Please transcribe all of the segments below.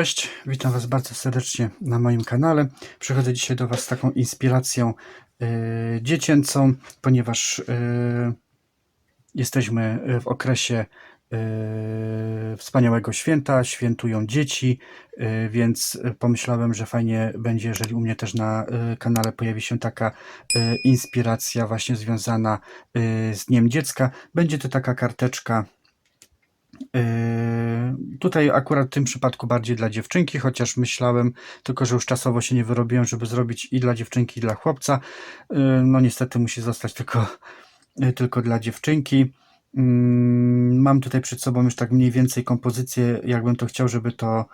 Cześć, witam Was bardzo serdecznie na moim kanale. Przychodzę dzisiaj do Was z taką inspiracją e, dziecięcą, ponieważ e, jesteśmy w okresie e, wspaniałego święta, świętują dzieci, e, więc pomyślałem, że fajnie będzie, jeżeli u mnie też na e, kanale pojawi się taka e, inspiracja właśnie związana e, z Dniem Dziecka. Będzie to taka karteczka Yy, Tutaj akurat w tym przypadku bardziej dla dziewczynki, chociaż myślałem, tylko że już czasowo się nie wyrobiłem, żeby zrobić i dla dziewczynki, i dla chłopca. Yy, No niestety musi zostać tylko, yy, tylko dla dziewczynki. Mam tutaj przed sobą już tak mniej więcej kompozycję, jakbym to chciał, żeby to,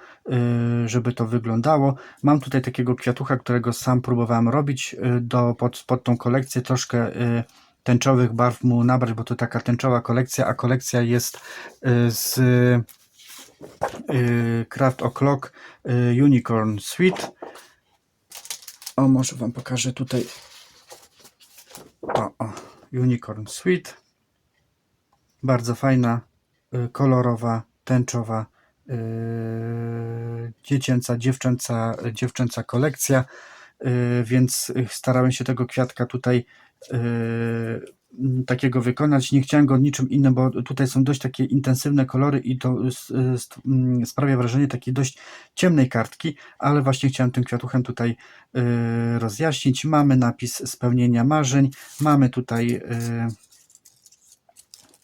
żeby to wyglądało. Mam tutaj takiego kwiatucha, którego sam próbowałem robić do, pod, pod tą kolekcję. Troszkę tęczowych barw mu nabrać, bo to taka tęczowa kolekcja, a kolekcja jest y, z y, Craft O'Clock y, Unicorn Sweet. O, może Wam pokażę tutaj. O, o, Unicorn Sweet. Bardzo fajna, kolorowa, tęczowa, dziecięca, dziewczęca, dziewczęca kolekcja. Więc starałem się tego kwiatka tutaj takiego wykonać. Nie chciałem go niczym innym, bo tutaj są dość takie intensywne kolory i to s- s- m, sprawia wrażenie takiej dość ciemnej kartki, ale właśnie chciałem tym kwiatuchem tutaj y, rozjaśnić. Mamy napis spełnienia marzeń, mamy tutaj y,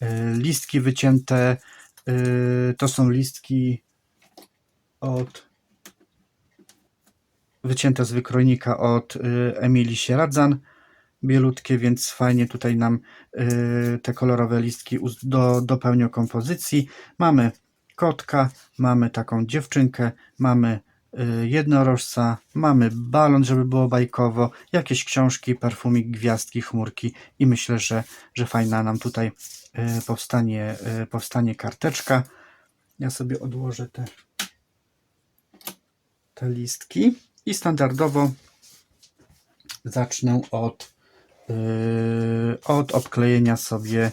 y, listki wycięte. y, To są listki od wycięte z wykrojnika od y, Emilii Sieradzan bielutkie, więc fajnie tutaj nam y, te kolorowe listki do, dopełnią kompozycji. Mamy kotka, mamy taką dziewczynkę, mamy y, jednorożca, mamy balon, żeby było bajkowo, jakieś książki, perfumik, gwiazdki, chmurki i myślę, że, że fajna nam tutaj y, powstanie, powstanie karteczka. Ja sobie odłożę te, te listki i standardowo zacznę od od obklejenia sobie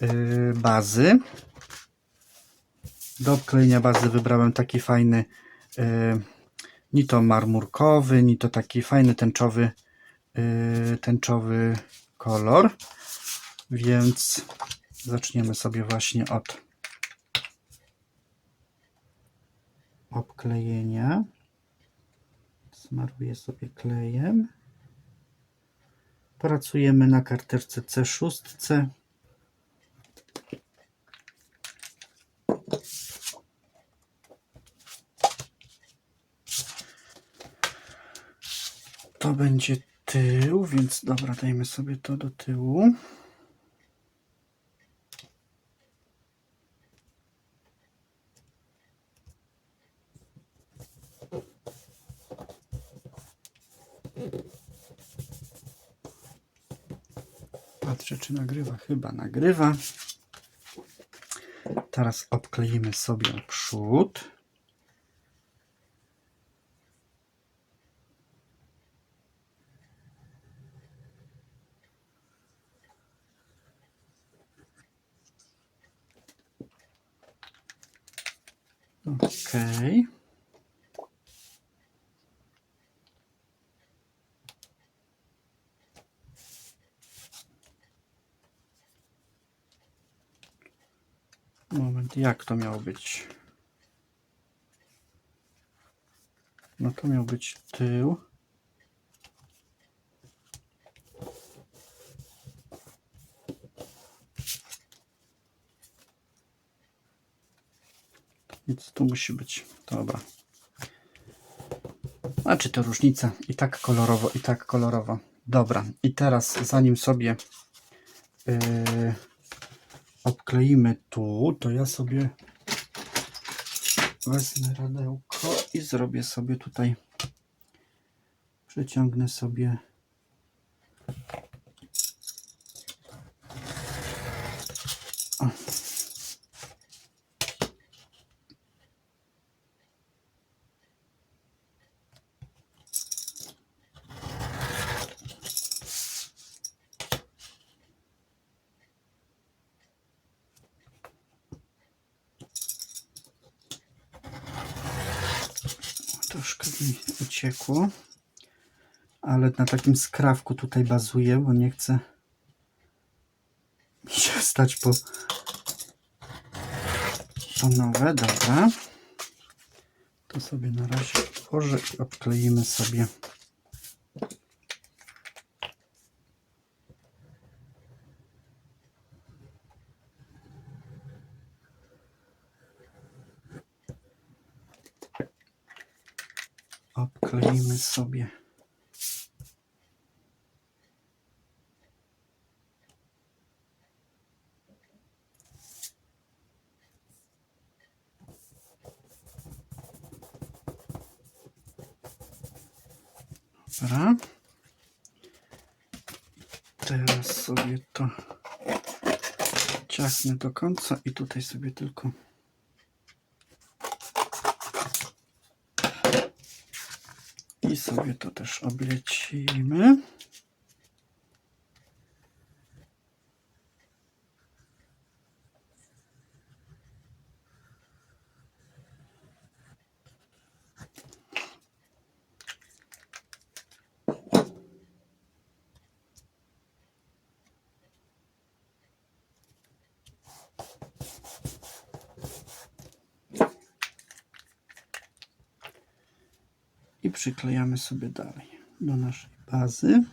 yy, bazy. Do obklejenia bazy wybrałem taki fajny, yy, ni to marmurkowy, ni to taki fajny tęczowy, yy, tęczowy kolor. Więc zaczniemy sobie właśnie od obklejenia. Smaruję sobie klejem. Pracujemy na karteczce C6. To będzie tył, więc dobra, dajmy sobie to do tyłu. Patrzę, czy nagrywa. Chyba nagrywa. Teraz obkleimy sobie przód. Moment, jak to miało być? No to miał być tył. Więc tu musi być. Dobra. A to różnica? I tak kolorowo, i tak kolorowo. Dobra. I teraz zanim sobie yy, obkleimy tu, to ja sobie wezmę radełko i zrobię sobie tutaj, przeciągnę sobie Ale na takim skrawku tutaj bazuję, bo nie chcę mi się stać po, po nowe. Dobra. To sobie na razie otworzę i obkleimy sobie. Obkleimy sobie. Dobra. Teraz sobie to ciachnę do końca i tutaj sobie tylko i sobie to też oblecimy. i przyklejamy sobie dalej do naszej bazy.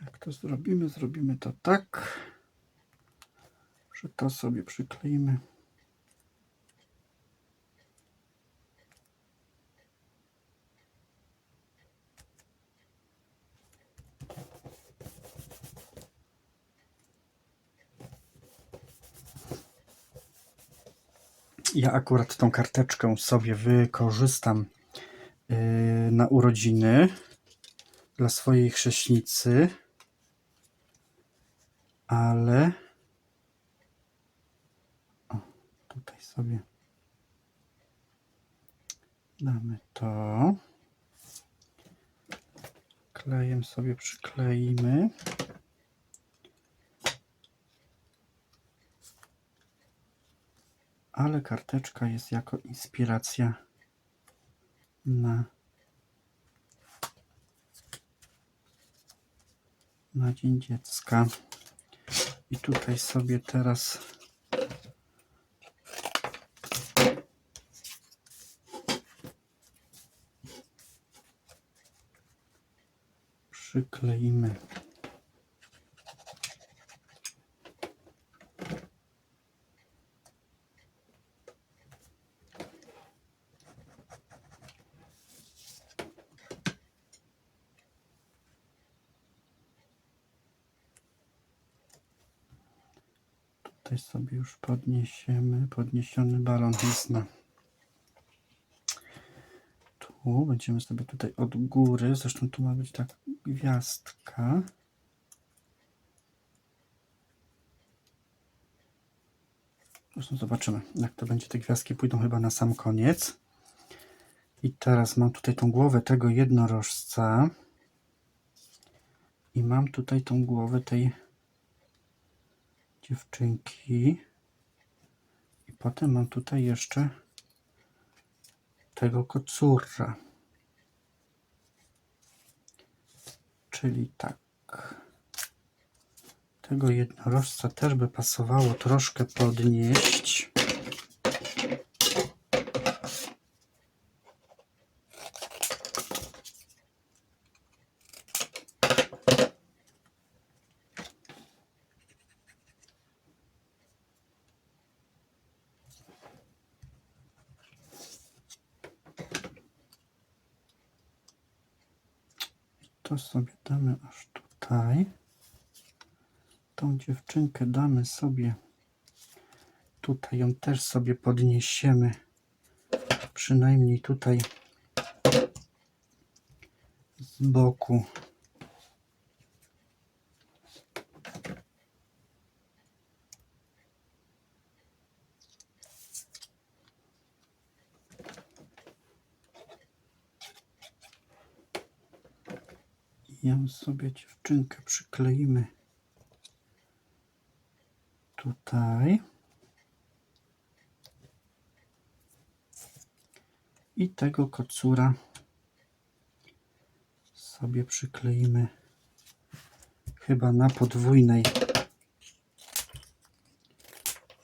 Jak to zrobimy? Zrobimy to tak, że to sobie przykleimy. Ja akurat tą karteczkę sobie wykorzystam yy, na urodziny dla swojej chrześnicy, ale o, tutaj sobie damy to. Klejem sobie przykleimy. Ale karteczka jest jako inspiracja na, na Dzień Dziecka. I tutaj sobie teraz przykleimy Tutaj sobie już podniesiemy. Podniesiony balon jest na. Tu będziemy sobie tutaj od góry. Zresztą tu ma być tak gwiazdka. Zresztą zobaczymy, jak to będzie. Te gwiazdki pójdą chyba na sam koniec. I teraz mam tutaj tą głowę tego jednorożca. I mam tutaj tą głowę tej dziewczynki. I potem mam tutaj jeszcze tego kocura. Czyli tak. Tego jednorożca też by pasowało troszkę podnieść. To sobie damy aż tutaj. Tą dziewczynkę damy sobie tutaj, ją też sobie podniesiemy. Przynajmniej tutaj z boku. ją sobie dziewczynkę przykleimy tutaj. I tego kocura sobie przykleimy chyba na podwójnej,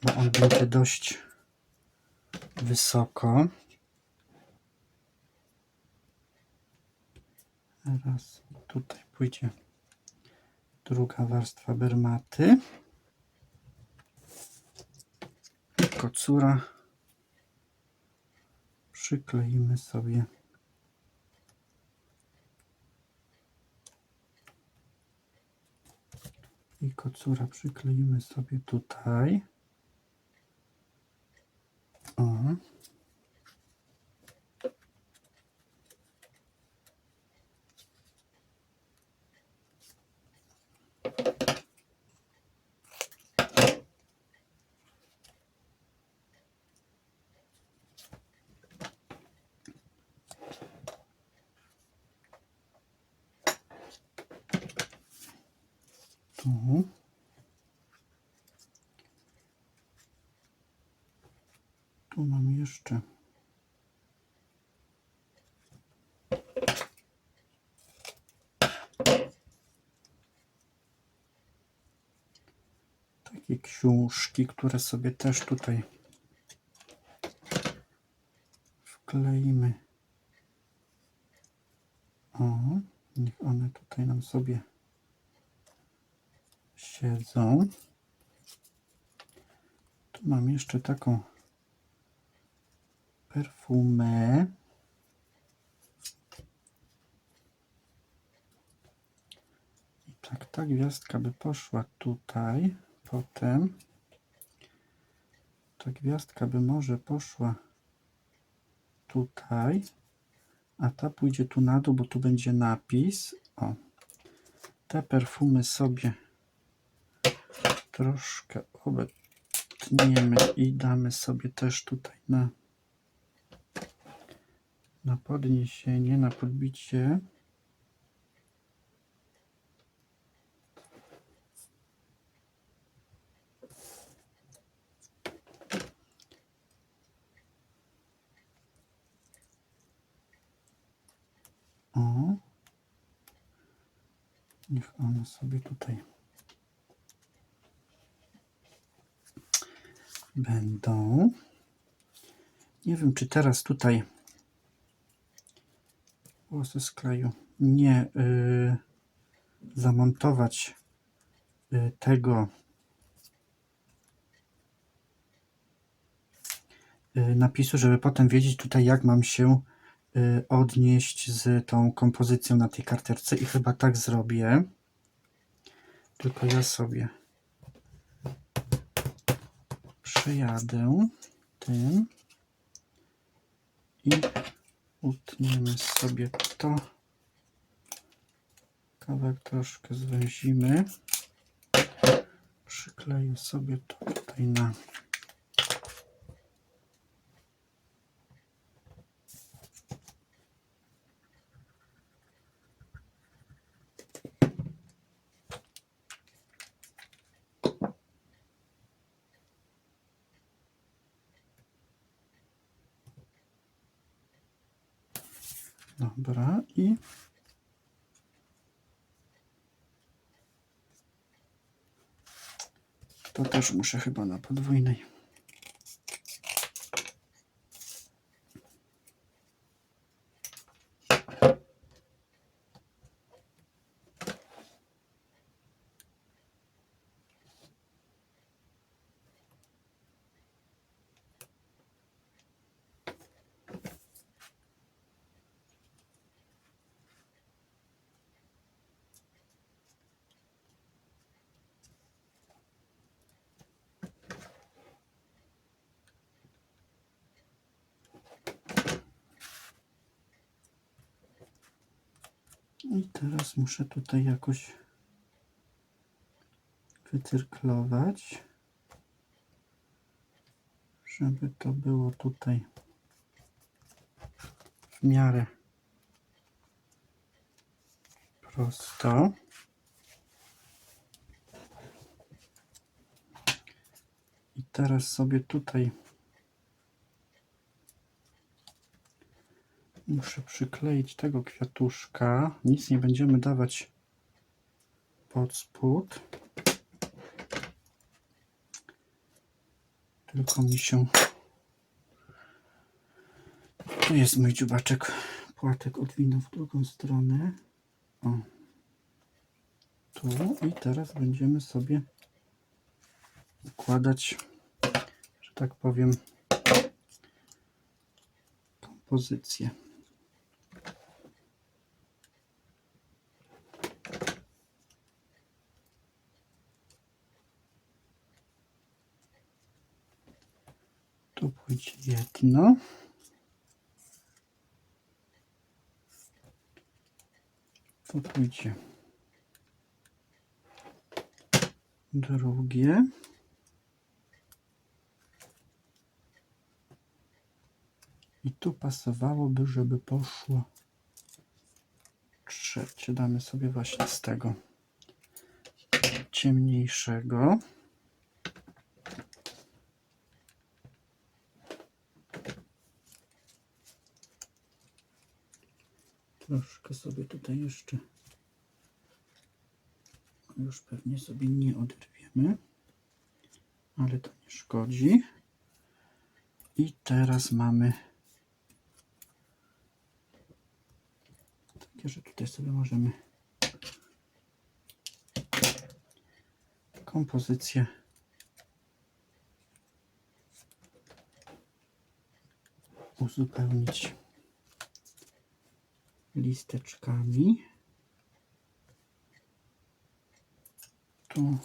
bo on będzie dość wysoko. Raz tutaj pójdzie druga warstwa bermaty. Kocura przykleimy sobie i kocura przykleimy sobie tutaj. O. Tu. Tu mam jeszcze. Takie książki, które sobie też tutaj wkleimy. O, niech one tutaj nam sobie siedzą. Tu mam jeszcze taką perfumę. I tak ta gwiazdka by poszła tutaj, potem ta gwiazdka by może poszła tutaj, a ta pójdzie tu na dół, bo tu będzie napis. O, te perfumy sobie troszkę obetniemy i damy sobie też tutaj na, na podniesienie, na podbicie. O. Niech one sobie tutaj będą. Nie wiem, czy teraz tutaj włosy z kleju nie y, zamontować y, tego y, napisu, żeby potem wiedzieć tutaj, jak mam się odnieść z tą kompozycją na tej karteczce i chyba tak zrobię. Tylko ja sobie przejadę tym i utniemy sobie to. Kawałek troszkę zwęzimy. Przykleję sobie to tutaj na Dobra i to też muszę chyba na podwójnej. I teraz muszę tutaj jakoś wycyrklować, żeby to było tutaj w miarę prosto. I teraz sobie tutaj muszę przykleić tego kwiatuszka. Nic nie będziemy dawać pod spód. Tylko mi się. Tu jest mój dziubaczek. Płatek odwinął w drugą stronę. O. Tu i teraz będziemy sobie układać, że tak powiem, kompozycję. Tu pójdzie jedno. Tu pójdzie drugie. I tu pasowałoby, żeby poszło trzecie. Damy sobie właśnie z tego ciemniejszego. Troszkę sobie tutaj jeszcze już pewnie sobie nie oderwiemy, ale to nie szkodzi. I teraz mamy takie, że tutaj sobie możemy kompozycję uzupełnić listeczkami. Tu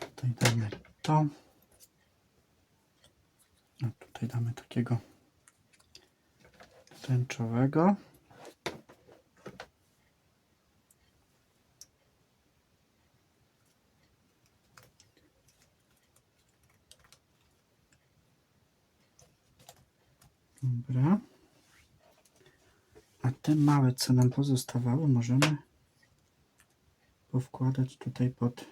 tutaj damy to. A tutaj damy takiego tęczowego. Dobra. A te małe, co nam pozostawały, możemy powkładać tutaj pod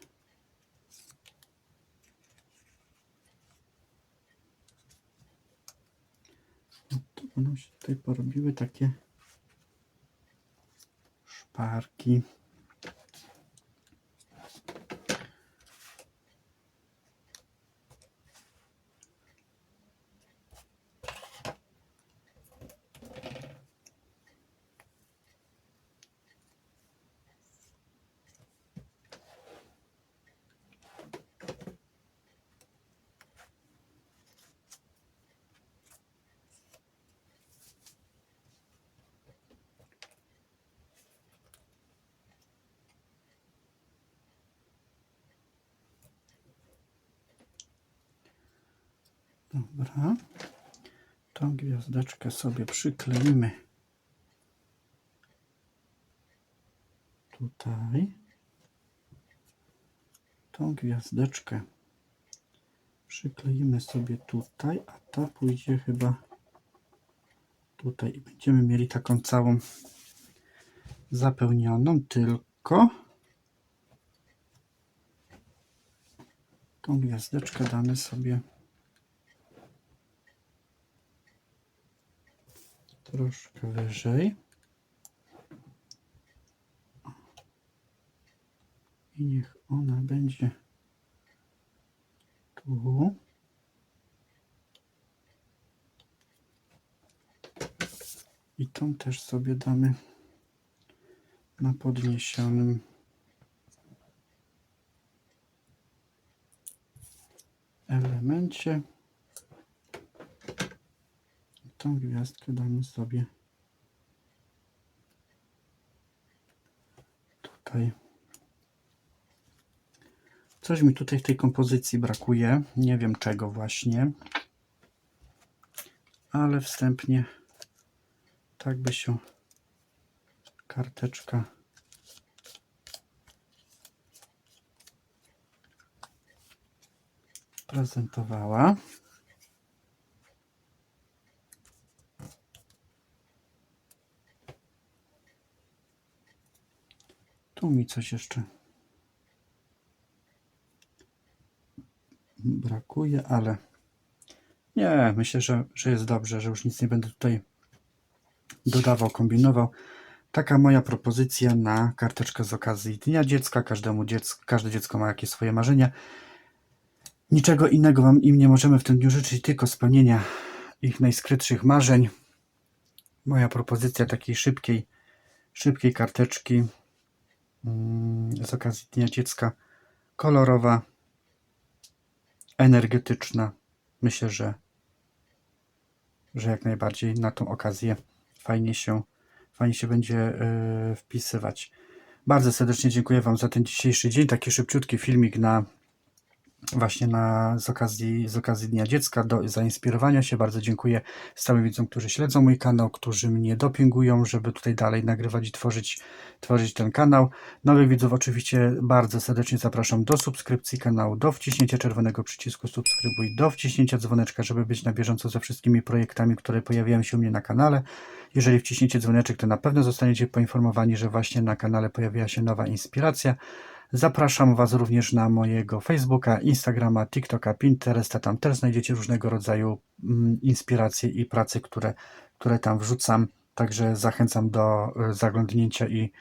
No to będą się tutaj porobiły takie szparki. Dobra. Tą gwiazdeczkę sobie przykleimy tutaj. Tą gwiazdeczkę przykleimy sobie tutaj, a ta pójdzie chyba tutaj. Będziemy mieli taką całą zapełnioną, tylko tą gwiazdeczkę damy sobie troszkę wyżej. I niech ona będzie tu. I tą też sobie damy na podniesionym elemencie. Tą gwiazdkę damy sobie tutaj. Coś mi tutaj w tej kompozycji brakuje. Nie wiem czego właśnie. Ale wstępnie tak by się karteczka prezentowała. Mi coś jeszcze brakuje, ale nie, myślę, że, że jest dobrze, że już nic nie będę tutaj dodawał, kombinował. Taka moja propozycja na karteczkę z okazji Dnia Dziecka. Każdemu dziecku, każde dziecko ma jakieś swoje marzenia. Niczego innego wam im nie możemy w tym dniu życzyć, tylko spełnienia ich najskrytszych marzeń. Moja propozycja takiej szybkiej, szybkiej karteczki z okazji Dnia Dziecka. Kolorowa, energetyczna. Myślę, że, że jak najbardziej na tą okazję fajnie się, fajnie się będzie yy, wpisywać. Bardzo serdecznie dziękuję Wam za ten dzisiejszy dzień. Taki szybciutki filmik na właśnie na, z, okazji, z okazji Dnia Dziecka do zainspirowania się. Bardzo dziękuję stałym widzom, którzy śledzą mój kanał, którzy mnie dopingują, żeby tutaj dalej nagrywać i tworzyć, tworzyć ten kanał. Nowych widzów oczywiście bardzo serdecznie zapraszam do subskrypcji kanału, do wciśnięcia czerwonego przycisku subskrybuj, do wciśnięcia dzwoneczka, żeby być na bieżąco ze wszystkimi projektami, które pojawiają się u mnie na kanale. Jeżeli wciśniecie dzwoneczek, to na pewno zostaniecie poinformowani, że właśnie na kanale pojawiła się nowa inspiracja. Zapraszam Was również na mojego Facebooka, Instagrama, TikToka, Pinteresta. Tam też znajdziecie różnego rodzaju mm, inspiracje i prace, które, które tam wrzucam. Także zachęcam do y, zaglądnięcia i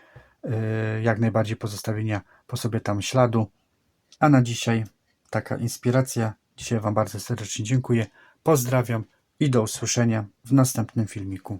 y, jak najbardziej pozostawienia po sobie tam śladu. A na dzisiaj taka inspiracja. Dzisiaj Wam bardzo serdecznie dziękuję. Pozdrawiam i do usłyszenia w następnym filmiku.